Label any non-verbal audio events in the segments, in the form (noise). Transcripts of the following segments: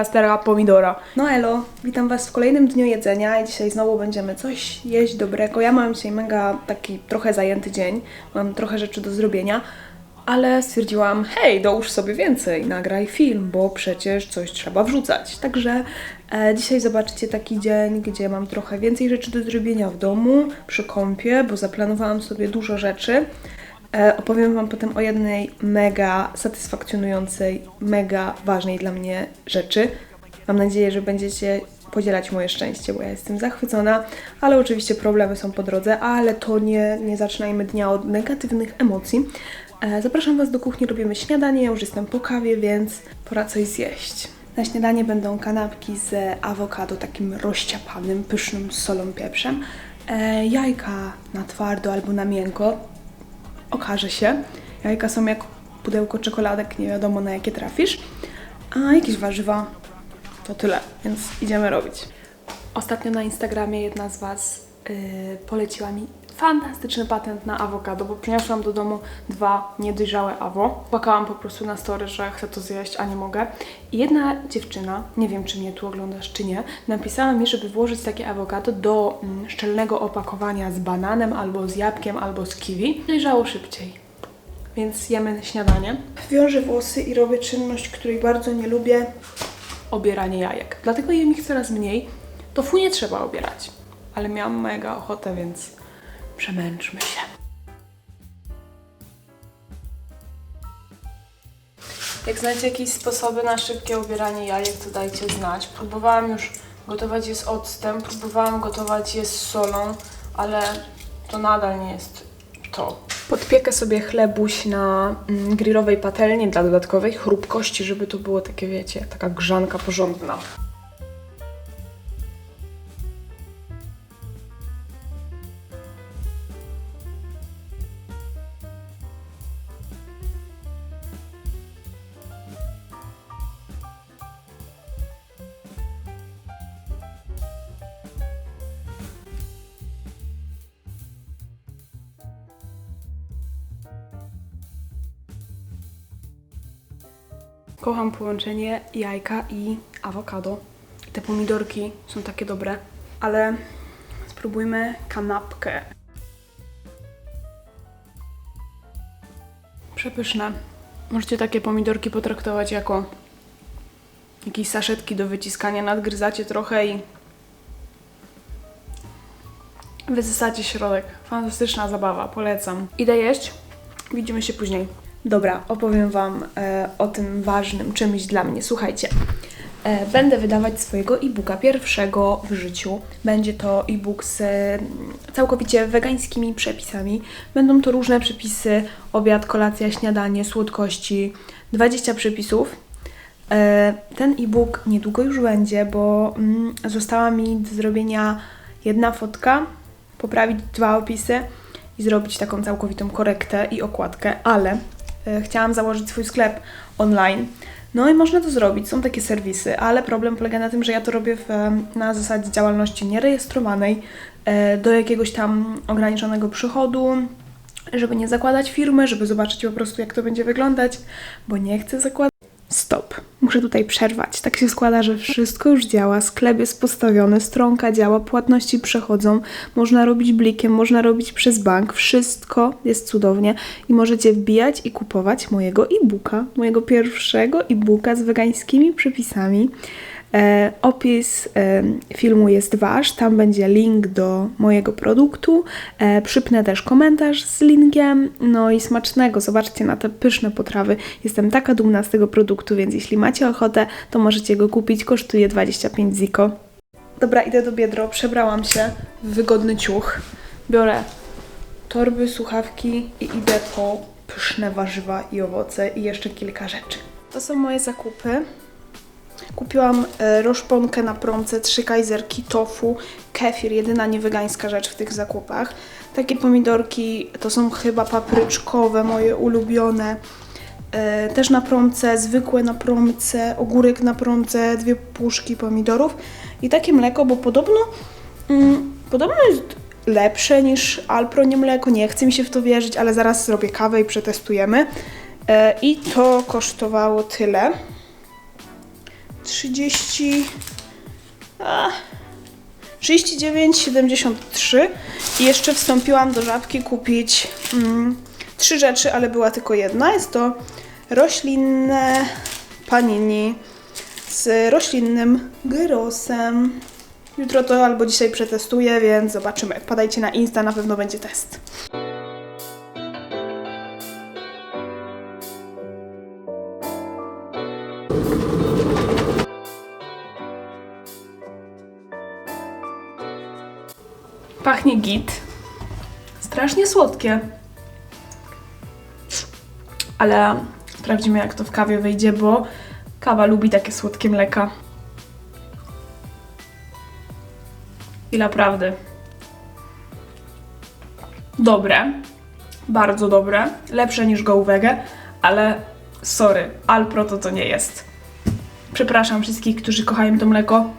pastera pomidora. No elo, witam Was w kolejnym dniu jedzenia i dzisiaj znowu będziemy coś jeść dobrego. Ja mam dzisiaj mega taki trochę zajęty dzień, mam trochę rzeczy do zrobienia, ale stwierdziłam, hej, dołóż sobie więcej, nagraj film, bo przecież coś trzeba wrzucać. Także e, dzisiaj zobaczycie taki dzień, gdzie mam trochę więcej rzeczy do zrobienia w domu, przy kąpie, bo zaplanowałam sobie dużo rzeczy. E, opowiem Wam potem o jednej mega satysfakcjonującej, mega ważnej dla mnie rzeczy. Mam nadzieję, że będziecie podzielać moje szczęście, bo ja jestem zachwycona, ale oczywiście problemy są po drodze, ale to nie, nie zaczynajmy dnia od negatywnych emocji. E, zapraszam Was do kuchni, robimy śniadanie, ja już jestem po kawie, więc pora coś zjeść. Na śniadanie będą kanapki z awokado, takim rozciapanym, pysznym solą, pieprzem, e, jajka na twardo albo na miękko, okaże się. Jajka są jak pudełko czekoladek, nie wiadomo na jakie trafisz. A jakieś warzywa, to tyle, więc idziemy robić. Ostatnio na Instagramie jedna z Was yy, poleciła mi fantastyczny patent na awokado, bo przyniosłam do domu dwa niedojrzałe awo. Płakałam po prostu na story, że chcę to zjeść, a nie mogę. I jedna dziewczyna, nie wiem czy mnie tu oglądasz czy nie, napisała mi, żeby włożyć takie awokado do mm, szczelnego opakowania z bananem, albo z jabłkiem, albo z kiwi. Dojrzało szybciej. Więc jemy śniadanie. Wiążę włosy i robię czynność, której bardzo nie lubię. Obieranie jajek. Dlatego jem ich coraz mniej. Tofu nie trzeba obierać. Ale miałam mega ochotę, więc przemęczmy się. Jak znacie jakieś sposoby na szybkie obieranie jajek, to dajcie znać. Próbowałam już gotować je z octem, próbowałam gotować je z solą, ale to nadal nie jest to. Podpiekę sobie chlebuś na mm, grillowej patelni dla dodatkowej chrupkości, żeby to było takie, wiecie, taka grzanka porządna. Kocham połączenie jajka i awokado. Te pomidorki są takie dobre, ale spróbujmy kanapkę. Przepyszne. Możecie takie pomidorki potraktować jako jakieś saszetki do wyciskania. Nadgryzacie trochę i wysysacie środek. Fantastyczna zabawa, polecam. Idę jeść. Widzimy się później. Dobra, opowiem Wam e, o tym ważnym czymś dla mnie. Słuchajcie, e, będę wydawać swojego e-booka pierwszego w życiu. Będzie to e-book z e, całkowicie wegańskimi przepisami. Będą to różne przepisy: obiad, kolacja, śniadanie, słodkości. 20 przepisów. E, ten e-book niedługo już będzie, bo mm, została mi do zrobienia jedna fotka, poprawić dwa opisy i zrobić taką całkowitą korektę i okładkę, ale chciałam założyć swój sklep online. No i można to zrobić, są takie serwisy, ale problem polega na tym, że ja to robię w, na zasadzie działalności nierejestrowanej, e, do jakiegoś tam ograniczonego przychodu, żeby nie zakładać firmy, żeby zobaczyć po prostu jak to będzie wyglądać, bo nie chcę zakładać. Stop. Muszę tutaj przerwać. Tak się składa, że wszystko już działa, sklep jest postawiony, stronka działa, płatności przechodzą, można robić blikiem, można robić przez bank, wszystko jest cudownie i możecie wbijać i kupować mojego e-booka, mojego pierwszego e-booka z wegańskimi przepisami. E, opis e, filmu jest wasz, tam będzie link do mojego produktu. E, przypnę też komentarz z linkiem. No i smacznego, zobaczcie na te pyszne potrawy. Jestem taka dumna z tego produktu, więc jeśli macie ochotę, to możecie go kupić. Kosztuje 25 ziko. Dobra, idę do Biedro, przebrałam się w wygodny ciuch. Biorę torby, słuchawki i idę po pyszne warzywa i owoce i jeszcze kilka rzeczy. To są moje zakupy. Kupiłam e, roszponkę na promce, trzy kajzerki, tofu, kefir, jedyna niewegańska rzecz w tych zakupach. Takie pomidorki to są chyba papryczkowe, moje ulubione. E, też na promce, zwykłe na promce, ogórek na promce, dwie puszki pomidorów i takie mleko, bo podobno, mm, podobno jest lepsze niż Alpro nie mleko. Nie chce mi się w to wierzyć, ale zaraz zrobię kawę i przetestujemy. E, I to kosztowało tyle. 30... A, 39,73 i jeszcze wstąpiłam do żabki kupić mm, trzy rzeczy, ale była tylko jedna. Jest to roślinne panini z roślinnym gyrosem. Jutro to albo dzisiaj przetestuję, więc zobaczymy. Wpadajcie na Insta, na pewno będzie test. Pachnie git. Strasznie słodkie. Ale sprawdzimy, jak to w kawie wyjdzie, bo kawa lubi takie słodkie mleka. I naprawdę. Dobre. Bardzo dobre. Lepsze niż Go Wege, ale sorry, Alpro to to nie jest. Przepraszam wszystkich, którzy kochają to mleko.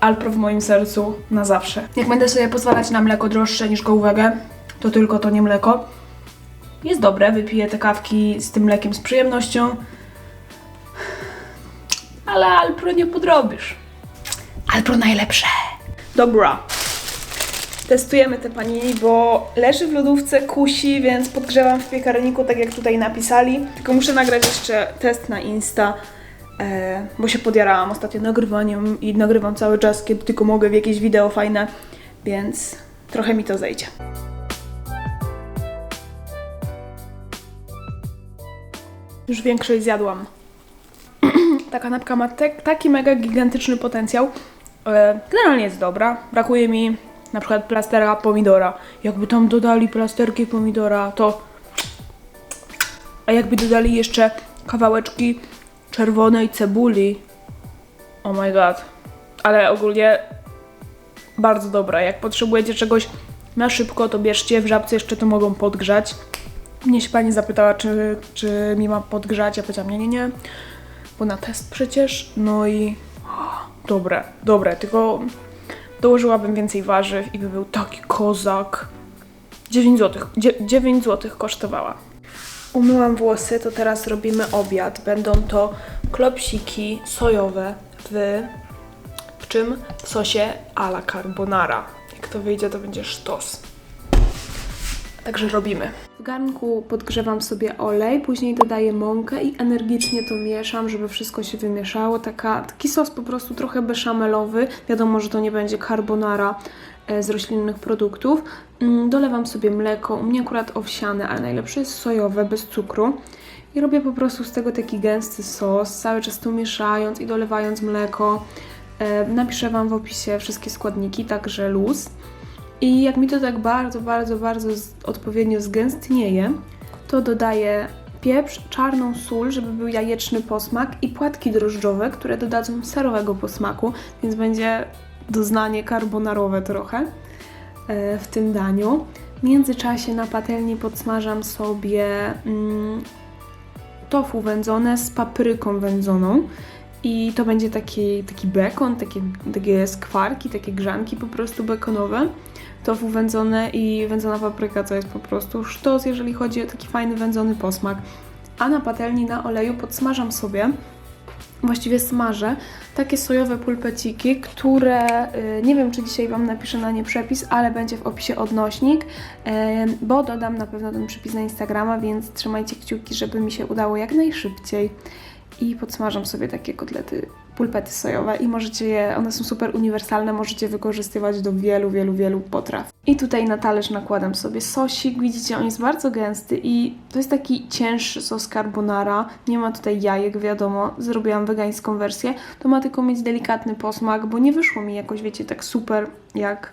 Alpro w moim sercu na zawsze. Jak będę sobie pozwalać na mleko droższe niż Go Wege, to tylko to nie mleko. Jest dobre, wypiję te kawki z tym mlekiem z przyjemnością. Ale Alpro nie podrobisz. Alpro najlepsze. Dobra. Testujemy te panini, bo leży w lodówce, kusi, więc podgrzewam w piekarniku, tak jak tutaj napisali. Tylko muszę nagrać jeszcze test na Insta, e, bo się podjarałam ostatnio nagrywaniem i nagrywam cały czas, kiedy tylko mogę w jakieś wideo fajne, więc trochę mi to zejdzie. Już większość zjadłam. (clears throat) Ta kanapka ma taki mega gigantyczny potencjał. E, generalnie jest dobra. Brakuje mi na przykład plastera pomidora. Jakby tam dodali plasterki pomidora, to... A jakby dodali jeszcze kawałeczki czerwonej cebuli. Oh my god. Ale ogólnie bardzo dobra. Jak potrzebujecie czegoś na szybko, to bierzcie. W żabce jeszcze to mogą podgrzać. Mnie się pani zapytała, czy, czy mi ma podgrzać. Ja powiedziałam, nie, nie, nie. Bo na test przecież. No i... Dobre, dobre. Tylko dołożyłabym więcej warzyw i by był taki kozak. 9 zł. 9 zł kosztowała. Umyłam włosy, to teraz robimy obiad. Będą to klopsiki sojowe w, w czym? W sosie a la carbonara. Jak to wyjdzie, to będzie sztos. Także robimy. W garnku podgrzewam sobie olej, później dodaję mąkę i energicznie to mieszam, żeby wszystko się wymieszało. Taka, taki sos po prostu trochę beszamelowy. Wiadomo, że to nie będzie carbonara e, z roślinnych produktów. Mm, Dolewam sobie mleko, u mnie akurat owsiane, ale najlepsze jest sojowe, bez cukru. I robię po prostu z tego taki gęsty sos, cały czas to mieszając i dolewając mleko. E, Napiszę Wam w opisie wszystkie składniki, także luz. I jak mi to tak bardzo, bardzo, bardzo odpowiednio zgęstnieje, to dodaję pieprz, czarną sól, żeby był jajeczny posmak i płatki drożdżowe, które dodadzą serowego posmaku, więc będzie doznanie carbonarowe trochę e, w tym daniu. W międzyczasie na patelni podsmażam sobie mm, tofu wędzone z papryką wędzoną. I to będzie taki, taki bekon, takie, takie skwarki, takie grzanki po prostu bekonowe. Tofu wędzone i wędzona papryka, co jest po prostu sztos, jeżeli chodzi o taki fajny wędzony posmak. A na patelni na oleju podsmażam sobie, właściwie smażę, takie sojowe pulpeciki, które y, nie wiem, czy dzisiaj Wam napiszę na nie przepis, ale będzie w opisie odnośnik, y, bo dodam na pewno ten przepis na Instagrama, więc trzymajcie kciuki, żeby mi się udało jak najszybciej. I podsmażam sobie takie kotlety, pulpety sojowe i możecie je, one są super uniwersalne, możecie wykorzystywać do wielu, wielu, wielu potraw. I tutaj na talerz nakładam sobie sosik, widzicie, on jest bardzo gęsty i to jest taki cięższy sos carbonara, nie ma tutaj jajek, wiadomo, zrobiłam wegańską wersję, to ma tylko mieć delikatny posmak, bo nie wyszło mi jakoś, wiecie, tak super jak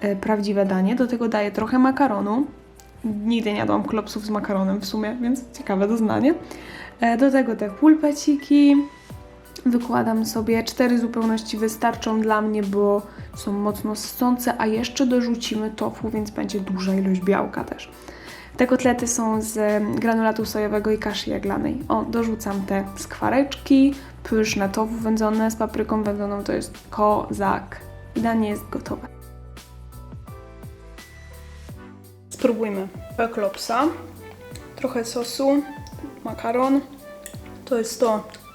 e, prawdziwe danie. Do tego daję trochę makaronu, nigdy nie jadłam klopsów z makaronem w sumie, więc ciekawe doznanie. E, Do tego te pulpeciki. Wykładam sobie cztery zupełności wystarczą dla mnie, bo są mocno sycące, a jeszcze dorzucimy tofu, więc będzie duża ilość białka też. Te kotlety są z granulatu sojowego i kaszy jaglanej. O, dorzucam te skwareczki, pyszne tofu wędzone z papryką wędzoną, to jest kozak. I danie jest gotowe. Spróbujmy eklopsa. Trochę sosu, makaron. To jest to.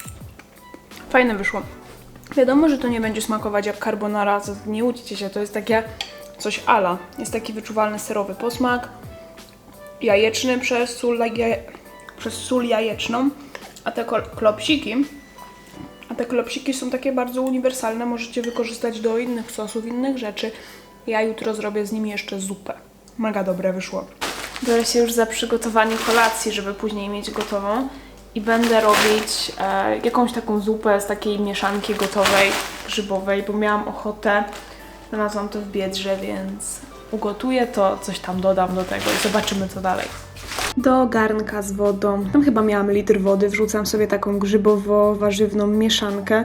Fajne wyszło. Wiadomo, że to nie będzie smakować jak carbonara, nie łudźcie się, to jest takie coś ala. Jest taki wyczuwalny serowy posmak, jajeczny przez sól, jaje, przez sól jajeczną, a te klopsiki, a te klopsiki są takie bardzo uniwersalne, możecie wykorzystać do innych sosów, innych rzeczy. Ja jutro zrobię z nimi jeszcze zupę. Mega dobre wyszło. Biorę się już za przygotowanie kolacji, żeby później mieć gotową i będę robić e, jakąś taką zupę z takiej mieszanki gotowej, grzybowej, bo miałam ochotę. Znalazłam to w Biedrze, więc ugotuję to, coś tam dodam do tego i zobaczymy co dalej. Do garnka z wodą, tam chyba miałam litr wody, wrzucam sobie taką grzybowo-warzywną mieszankę.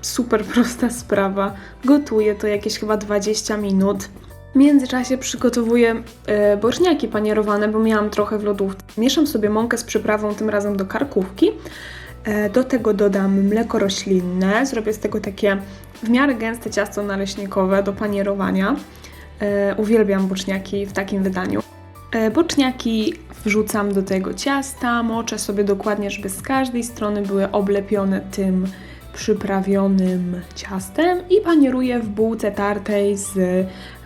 Super prosta sprawa. Gotuję to jakieś chyba 20 minut. W międzyczasie przygotowuję e, boczniaki panierowane, bo miałam trochę w lodówce. Mieszam sobie mąkę z przyprawą, tym razem do karkówki. E, do tego dodam mleko roślinne. Zrobię z tego takie w miarę gęste ciasto naleśnikowe do panierowania. E, uwielbiam boczniaki w takim wydaniu. E, Boczniaki wrzucam do tego ciasta, moczę sobie dokładnie, żeby z każdej strony były oblepione tym przyprawionym ciastem i panieruję w bułce tartej z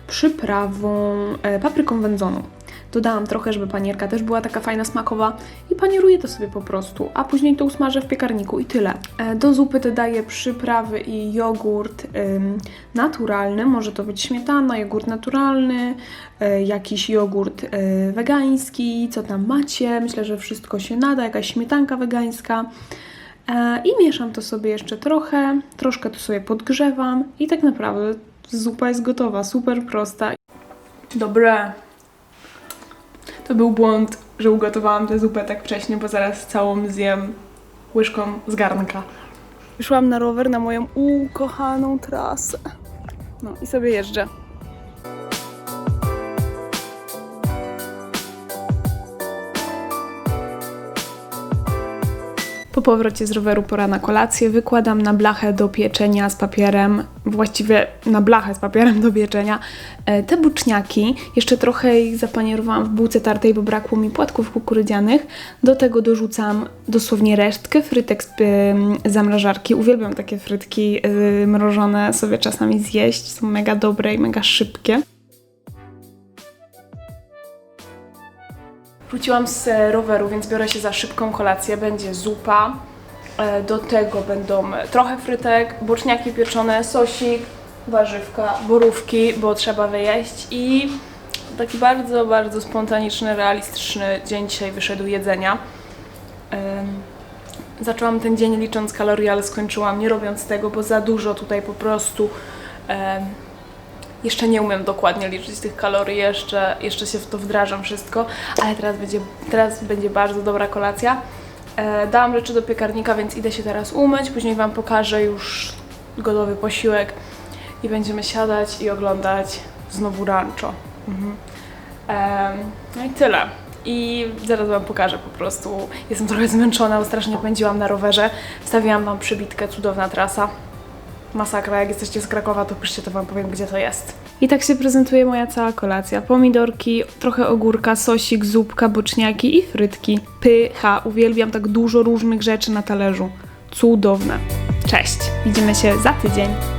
przyprawą e, papryką wędzoną. Dodałam trochę, żeby panierka też była taka fajna, smakowa i panieruję to sobie po prostu, a później to usmażę w piekarniku i tyle. E, Do zupy dodaję przyprawy i jogurt naturalny, może to być śmietana, jogurt naturalny, e, jakiś jogurt wegański, co tam macie, myślę, że wszystko się nada, jakaś śmietanka wegańska. I mieszam to sobie jeszcze trochę, troszkę to sobie podgrzewam i tak naprawdę zupa jest gotowa, super prosta. Dobre. To był błąd, że ugotowałam tę zupę tak wcześnie, bo zaraz całą zjem łyżką z garnka. Wyszłam na rower na moją ukochaną trasę. No i sobie jeżdżę. Po powrocie z roweru pora na kolację. Wykładam na blachę do pieczenia z papierem, właściwie na blachę z papierem do pieczenia, e, te buczniaki. Jeszcze trochę ich zapanierowałam w bułce tartej, bo brakło mi płatków kukurydzianych. Do tego dorzucam dosłownie resztkę frytek z em, zamrażarki. Uwielbiam takie frytki y, mrożone sobie czasami zjeść. Są mega dobre i mega szybkie. Wróciłam z e, roweru, więc biorę się za szybką kolację. Będzie zupa. E, Do tego będą trochę frytek, boczniaki pieczone, sosik, warzywka, borówki, bo trzeba wyjeść i taki bardzo, bardzo spontaniczny, realistyczny dzień dzisiaj wyszedł jedzenia. Zaczęłam ten dzień licząc kalorie, ale skończyłam nie robiąc tego, bo za dużo tutaj po prostu jeszcze nie umiem dokładnie liczyć tych kalorii, jeszcze, jeszcze się w to wdrażam wszystko, ale teraz będzie, teraz będzie bardzo dobra kolacja. E, dałam rzeczy do piekarnika, więc idę się teraz umyć, później Wam pokażę już gotowy posiłek i będziemy siadać i oglądać znowu rancho. Mhm. Em, no i tyle. I zaraz Wam pokażę po prostu. Jestem trochę zmęczona, bo strasznie pędziłam na rowerze. Wstawiłam Wam przybitkę, cudowna trasa masakra. Jak jesteście z Krakowa, to piszcie, to Wam powiem, gdzie to jest. I tak się prezentuje moja cała kolacja. Pomidorki, trochę ogórka, sosik, zupka, boczniaki i frytki. Pycha. Uwielbiam tak dużo różnych rzeczy na talerzu. Cudowne. Cześć. Widzimy się za tydzień.